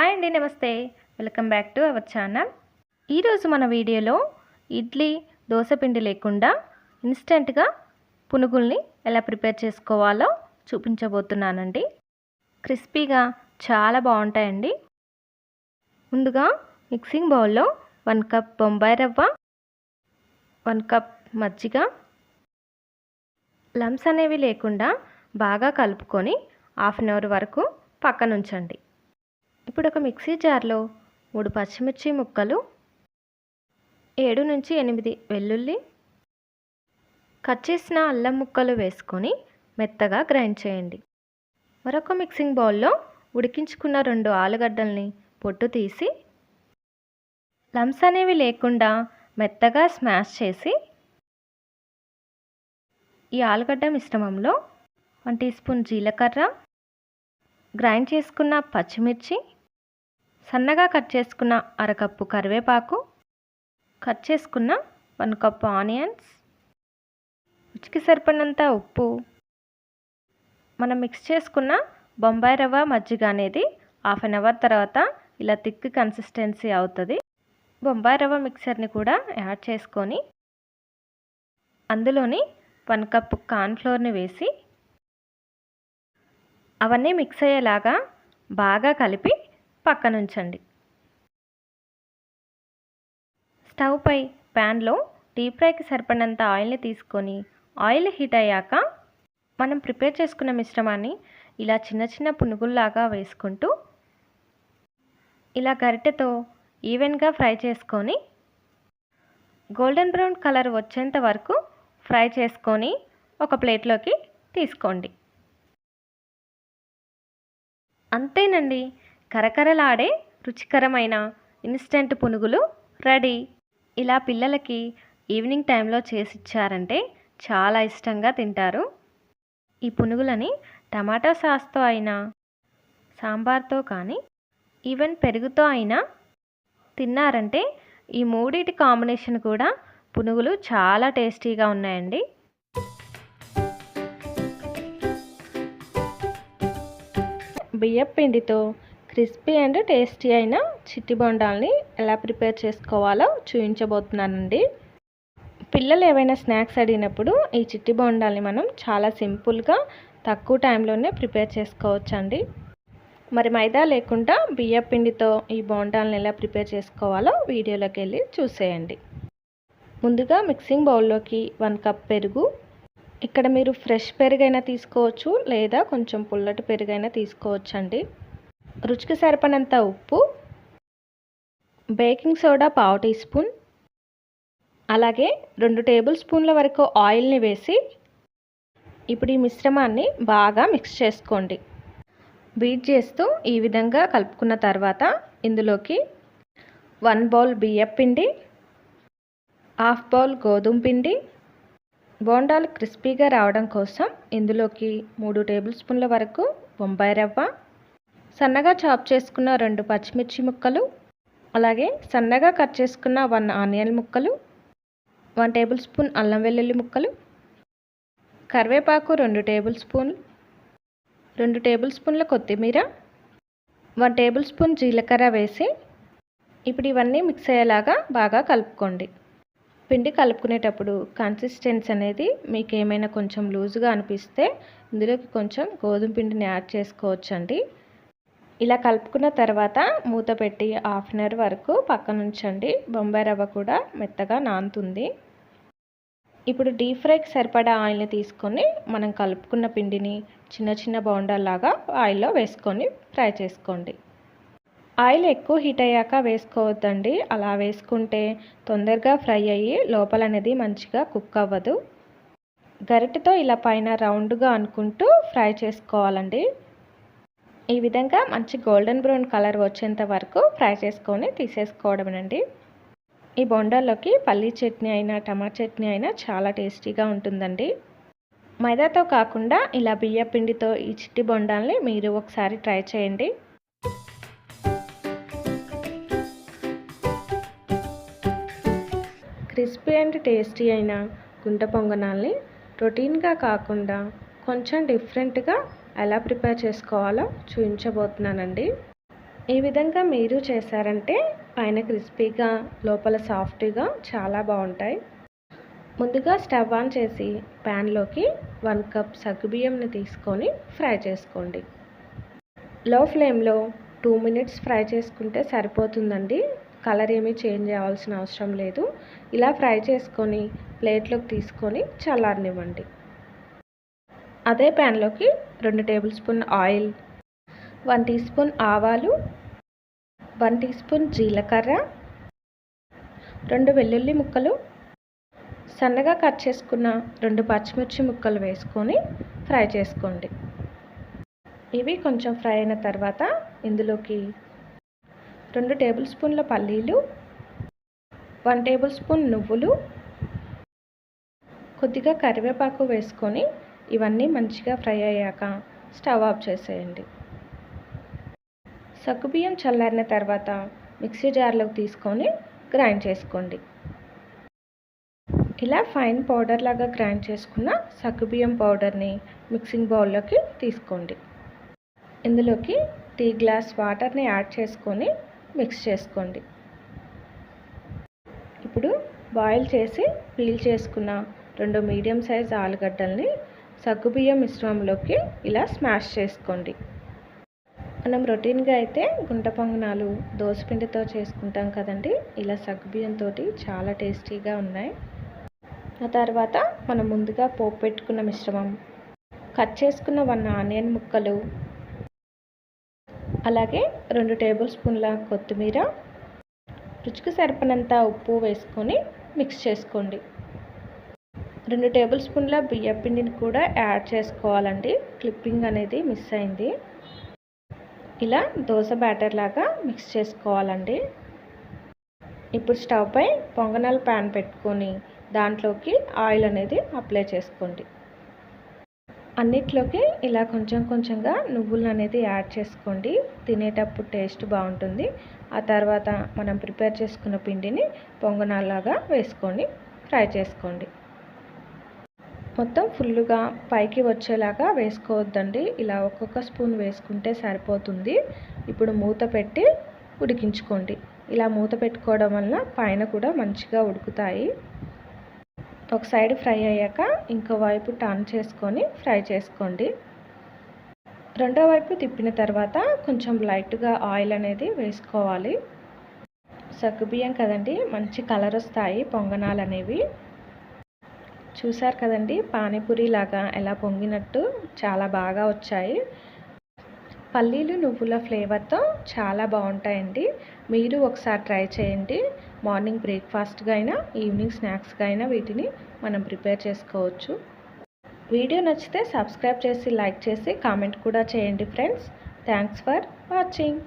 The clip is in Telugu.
హాయ్ అండి నమస్తే. Welcome back to our channel. ఈరోజు మన వీడియోలో ఇడ్లీ దోశ పిండి లేకుండా ఇన్స్టెంట్గా పునుగుల్ని ఎలా ప్రిపేర్ చేసుకోవాలో చూపించబోతున్నానండి. క్రిస్పీగా చాలా బాగుంటాయండి. ముందుగా మిక్సింగ్ బౌల్లో వన్ కప్ బొంబాయి రవ్వ వన్ కప్ మజ్జిగ. లమ్స్ అనేవి లేకుండా బాగా కలుపుకొని హాఫ్ అన్ అవర్ వరకు పక్కనుంచండి. ఇప్పుడు ఒక మిక్సీ జార్లో మూడు పచ్చిమిర్చి ముక్కలు ఏడు నుంచి ఎనిమిది వెల్లుల్లి కట్ చేసిన అల్లం ముక్కలు వేసుకొని మెత్తగా గ్రైండ్ చేయండి. మరొక మిక్సింగ్ బౌల్లో ఉడికించుకున్న రెండు ఆలుగడ్డల్ని పొట్టు తీసి లమ్స్ అనేవి లేకుండా మెత్తగా స్మాష్ చేసి ఈ ఆలుగడ్డ మిశ్రమంలో వన్ టీ స్పూన్ జీలకర్ర గ్రైండ్ చేసుకున్న పచ్చిమిర్చి సన్నగా కట్ చేసుకున్న అరకప్పు కరివేపాకు కట్ చేసుకున్న వన్ కప్ ఆనియన్స్ రుచికి సరిపడినంత ఉప్పు. మనం మిక్స్ చేసుకున్న బొంబాయి రవ్వ మజ్జిగ అనేది హాఫ్ అన్ అవర్ తర్వాత ఇలా థిక్ కన్సిస్టెన్సీ అవుతుంది. బొంబాయి రవ్వ మిక్సర్ని కూడా యాడ్ చేసుకొని అందులోని వన్ కప్ కార్న్ఫ్లోర్ని వేసి అవన్నీ మిక్స్ అయ్యేలాగా బాగా కలిపి పక్కనుంచండి. స్టవ్ పై ప్యాన్లో డీప్ ఫ్రైకి సరిపడినంత ఆయిల్ని తీసుకొని ఆయిల్ హీట్ అయ్యాక మనం ప్రిపేర్ చేసుకున్న మిశ్రమాన్ని ఇలా చిన్న చిన్న పునుగుల్లాగా వేసుకుంటూ ఇలా గరిటెతో ఈవెన్గా ఫ్రై చేసుకొని గోల్డెన్ బ్రౌన్ కలర్ వచ్చేంత వరకు ఫ్రై చేసుకొని ఒక ప్లేట్లోకి తీసుకోండి. అంతేనండి. కరకరలాడే రుచికరమైన ఇన్స్టెంట్ పునుగులు రెడీ. ఇలా పిల్లలకి ఈవినింగ్ టైంలో చేసి ఇచ్చారంటే చాలా ఇష్టంగా తింటారు. ఈ పునుగులని టమాటా సాస్తో అయినా సాంబార్తో కానీ ఈవెన్ పెరుగుతో అయినా తిన్నారంటే ఈ మూడిటి కాంబినేషన్ కూడా పునుగులు చాలా టేస్టీగా ఉన్నాయండి. బియ్యపిండితో క్రిస్పీ అండ్ టేస్టీ అయిన చిట్టి బొండాల్ని ఎలా ప్రిపేర్ చేసుకోవాలో చూపించబోతున్నానండి పిల్లలు ఏవైనా స్నాక్స్ అడిగినప్పుడు ఈ చిట్టి బొండాల్ని మనం చాలా సింపుల్గా తక్కువ టైంలోనే ప్రిపేర్ చేసుకోవచ్చండి. మరి మైదా లేకుండా బియ్య పిండితో ఈ బోండాలను ఎలా ప్రిపేర్ చేసుకోవాలో వీడియోలోకి వెళ్ళి చూసేయండి. ముందుగా మిక్సింగ్ బౌల్లోకి వన్ కప్ పెరుగు. ఇక్కడ మీరు ఫ్రెష్ పెరుగైనా తీసుకోవచ్చు లేదా కొంచెం పుల్లటి పెరుగైనా తీసుకోవచ్చండి. రుచికి సరిపడినంత ఉప్పు బేకింగ్ సోడా పావు టీ స్పూన్ అలాగే రెండు టేబుల్ స్పూన్ల వరకు ఆయిల్ని వేసి ఇప్పుడు ఈ మిశ్రమాన్ని బాగా మిక్స్ చేసుకోండి. బీట్ చేస్తూ ఈ విధంగా కలుపుకున్న తర్వాత ఇందులోకి వన్ బౌల్ బియ్యం పిండి హాఫ్ బౌల్ గోధుమ పిండి బోండాలు క్రిస్పీగా రావడం కోసం ఇందులోకి మూడు టేబుల్ స్పూన్ల వరకు బొంబాయి రవ్వ సన్నగా చాప్ చేసుకున్న రెండు పచ్చిమిర్చి ముక్కలు అలాగే సన్నగా కట్ చేసుకున్న వన్ ఆనియన్ ముక్కలు వన్ టేబుల్ స్పూన్ అల్లం వెల్లుల్లి ముక్కలు కరివేపాకు రెండు టేబుల్ స్పూన్లు రెండు టేబుల్ స్పూన్ల కొత్తిమీర వన్ టేబుల్ స్పూన్ జీలకర్ర వేసి ఇప్పుడు ఇవన్నీ మిక్స్ అయ్యేలాగా బాగా కలుపుకోండి. పిండి కలుపుకునేటప్పుడు కన్సిస్టెన్సీ అనేది మీకు ఏమైనా కొంచెం లూజుగా అనిపిస్తే ఇందులోకి కొంచెం గోధుమ పిండిని యాడ్ చేసుకోవచ్చండి. ఇలా కలుపుకున్న తర్వాత మూత పెట్టి హాఫ్ అన్ అవర్ వరకు పక్కన ఉంచండి. బొంబాయి రవ్వ కూడా మెత్తగా నానుతుంది. ఇప్పుడు డీప్ ఫ్రైకి సరిపడా ఆయిల్ని తీసుకొని మనం కలుపుకున్న పిండిని చిన్న చిన్న బౌండర్లాగా ఆయిల్లో వేసుకొని ఫ్రై చేసుకోండి. ఆయిల్ ఎక్కువ హీట్ అయ్యాక వేసుకోవద్దండి. అలా వేసుకుంటే తొందరగా ఫ్రై అయ్యి లోపల అనేది మంచిగా కుక్ అవ్వదు. గరిటెతో ఇలా పైన రౌండ్గా అనుకుంటూ ఫ్రై చేసుకోవాలండి. ఈ విధంగా మంచి గోల్డెన్ బ్రౌన్ కలర్ వచ్చేంత వరకు ఫ్రై చేసుకొని తీసేసుకోవడమేనండి. ఈ బొండాల్లోకి పల్లీ చట్నీ అయినా టమాటా చట్నీ అయినా చాలా టేస్టీగా ఉంటుందండి. మైదాతో కాకుండా ఇలా బియ్య పిండితో ఈ చిట్టి బొండాల్ని మీరు ఒకసారి ట్రై చేయండి. క్రిస్పీ అండ్ టేస్టీ అయిన గుంట పొంగనాల్ని రొటీన్గా కాకుండా కొంచెం డిఫరెంట్గా ఎలా ప్రిపేర్ చేసుకోవాలో చూపించబోతున్నానండి ఈ విధంగా మీరు చేశారంటే పైన క్రిస్పీగా లోపల సాఫ్ట్గా చాలా బాగుంటాయి. ముందుగా స్టవ్ ఆన్ చేసి ప్యాన్లోకి వన్ కప్ సగ్గుబియ్యంని తీసుకొని ఫ్రై చేసుకోండి. లో ఫ్లేమ్లో టూ మినిట్స్ ఫ్రై చేసుకుంటే సరిపోతుందండి. కలర్ ఏమీ చేంజ్ అవ్వాల్సిన అవసరం లేదు. ఇలా ఫ్రై చేసుకొని ప్లేట్లోకి తీసుకొని చల్లారనివ్వండి. అదే ప్యాన్లోకి రెండు tablespoon oil one teaspoon one one tea spoon జీలకర్ర రెండు వెల్లుల్లి ముక్కలు. సన్నగా కట్ చేసుకున్న రెండు పచ్చిమిర్చి ముక్కలు వేసుకొని ఫ్రై చేసుకోండి. ఇవి కొంచెం ఫ్రై అయిన తర్వాత ఇందులోకి రెండు టేబుల్ స్పూన్ల పల్లీలు వన్ టేబుల్ స్పూన్ నువ్వులు కొద్దిగా కరివేపాకు వేసుకొని ఇవన్నీ మంచిగా ఫ్రై అయ్యాక స్టవ్ ఆఫ్ చేసేయండి. సగ్గుబియ్యం చల్లారిన తర్వాత మిక్సీ జార్లోకి తీసుకొని గ్రైండ్ చేసుకోండి. ఇలా ఫైన్ పౌడర్ లాగా గ్రైండ్ చేసుకున్న సగ్గుబియ్యం పౌడర్ని మిక్సింగ్ బౌల్లోకి తీసుకోండి. ఇందులోకి టీ గ్లాస్ వాటర్ని యాడ్ చేసుకొని మిక్స్ చేసుకోండి. ఇప్పుడు బాయిల్ చేసి పీల్ చేసుకున్న రెండు మీడియం సైజ్ ఆలుగడ్డల్ని సగ్గుబియ్యం మిశ్రమంలోకి ఇలా స్మాష్ చేసుకోండి. మనం రొటీన్గా అయితే గుంట పొంగనాలు దోసపిండితో చేసుకుంటాం కదండి. ఇలా సగ్గుబియ్యంతో చాలా టేస్టీగా ఉన్నాయి. ఆ తర్వాత మనం ముందుగా పోపు పెట్టుకున్న మిశ్రమం కట్ చేసుకున్న వన్ ఆనియన్ ముక్కలు అలాగే రెండు టేబుల్ స్పూన్ల కొత్తిమీర రుచికి సరిపడినంత ఉప్పు వేసుకొని మిక్స్ చేసుకోండి. రెండు టేబుల్ స్పూన్ల బియ్య పిండిని కూడా యాడ్ చేసుకోవాలండి. క్లిప్పింగ్ అనేది మిస్ అయింది. ఇలా దోశ బ్యాటర్ లాగా మిక్స్ చేసుకోవాలండి. ఇప్పుడు స్టవ్ పై పొంగనాల ప్యాన్ పెట్టుకొని దాంట్లోకి ఆయిల్ అనేది అప్లై చేసుకోండి. అన్నిట్లోకి ఇలా కొంచెం కొంచెంగా నువ్వులు అనేది యాడ్ చేసుకోండి. తినేటప్పుడు టేస్ట్ బాగుంటుంది. ఆ తర్వాత మనం ప్రిపేర్ చేసుకున్న పిండిని పొంగనాలాగా వేసుకొని ఫ్రై చేసుకోండి. మొత్తం ఫుల్గా పైకి వచ్చేలాగా వేసుకోవద్దండి. ఇలా ఒక్కొక్క స్పూన్ వేసుకుంటే సరిపోతుంది. ఇప్పుడు మూత పెట్టి ఉడికించుకోండి. ఇలా మూత పెట్టుకోవడం వలన పైన కూడా మంచిగా ఉడుకుతాయి. ఒక సైడ్ ఫ్రై అయ్యాక ఇంకో వైపు టర్న్ చేసుకొని ఫ్రై చేసుకోండి. రెండో వైపు తిప్పిన తర్వాత కొంచెం లైట్గా ఆయిల్ అనేది వేసుకోవాలి. సగ్గుబియ్యం కదండి మంచి కలర్ వస్తాయి పొంగనాలు అనేవి చూసారు కదండి పానీపూరి లాగా ఎలా పొంగినట్టు చాలా బాగా వచ్చాయి. పల్లీలు నువ్వుల ఫ్లేవర్తో చాలా బాగుంటాయండి. మీరు ఒకసారి ట్రై చేయండి. మార్నింగ్ బ్రేక్ఫాస్ట్గా అయినా ఈవినింగ్ స్నాక్స్గా అయినా వీటిని మనం ప్రిపేర్ చేసుకోవచ్చు. వీడియో నచ్చితే సబ్స్క్రైబ్ చేసి లైక్ చేసి కామెంట్ కూడా చేయండి ఫ్రెండ్స్. Thanks for watching.